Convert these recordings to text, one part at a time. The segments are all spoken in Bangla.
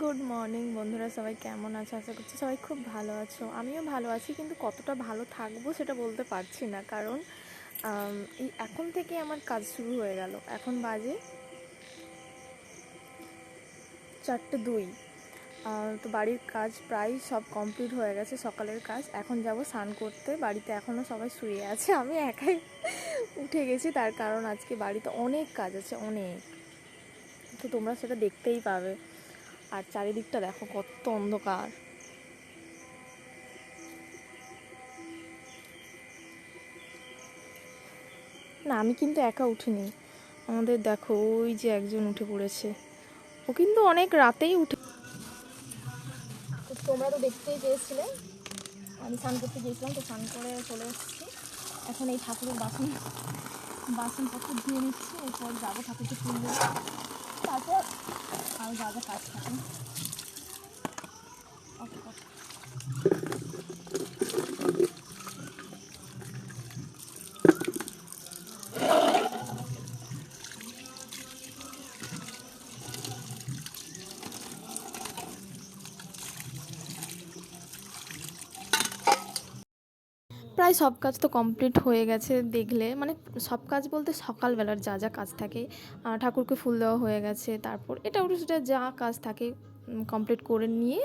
গুড মর্নিং বন্ধুরা, সবাই কেমন আছো? আশা করছি সবাই খুব ভালো আছো। আমিও ভালো আছি, কিন্তু কতটা ভালো থাকব সেটা বলতে পারছি না। কারণ এই এখন থেকে আমার কাজ শুরু হয়ে গেল। এখন বাজে চারটে দুই। তো বাড়ির কাজ প্রায় সব কমপ্লিট হয়ে গেছে, সকালের কাজ। এখন যাব স্নান করতে। বাড়িতে এখনও সবাই শুয়ে আছে। আমি একাই উঠে গেছি। তার কারণ আজকে বাড়িতে অনেক কাজ আছে, অনেক। তো তোমরা সেটা দেখতেই পাবে। আর চারিদিকটা দেখো কত অন্ধকার। না, আমি কিন্তু একা উঠিনি। আমাদের দেখো, ওই যে একজন উঠে পড়েছে। ও কিন্তু অনেক রাতেই উঠে তোমরা তো দেখতেই পেয়েছিলে। আমি স্নান করতে গিয়েছিলাম, তো স্নান করে চলে এসেছি। এখন এই ঠাকুরের বাসন, বাসনপত্র ধুয়ে নিচ্ছি, এরপর যাব ঠাকুরকে ফুল তারপর আর যা যা কাজ থাকে ওকে প্রায় সব কাজ তো কমপ্লিট হয়ে গেছে দেখলে। মানে সব কাজ বলতে সকালবেলার যা যা কাজ থাকে ঠাকুরকে ফুল দেওয়া হয়ে গেছে, তারপর এটা ওটা সেটা যা কাজ থাকে কমপ্লিট করে নিয়ে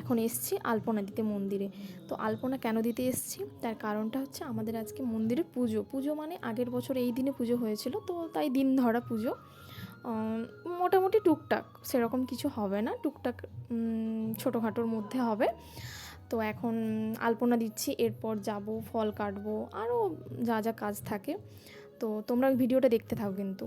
এখন এসছি আলপনা দিতে মন্দিরে। তো আলপনা কেন দিতে এসছি? তার কারণটা হচ্ছে আমাদের আজকে মন্দিরে পুজো। পুজো মানে আগের বছর এই দিনে পুজো হয়েছিল, তো তাই দিন ধরা পুজো। মোটামুটি টুকটাক, সেরকম কিছু হবে না, টুকটাক ছোটোখাটোর মধ্যে হবে। তো এখন আলপনা দিচ্ছি, এরপর যাব, ফল কাটবো আরও যা যা কাজ থাকে। তো তোমরা ভিডিওটা দেখতে থাকো কিন্তু।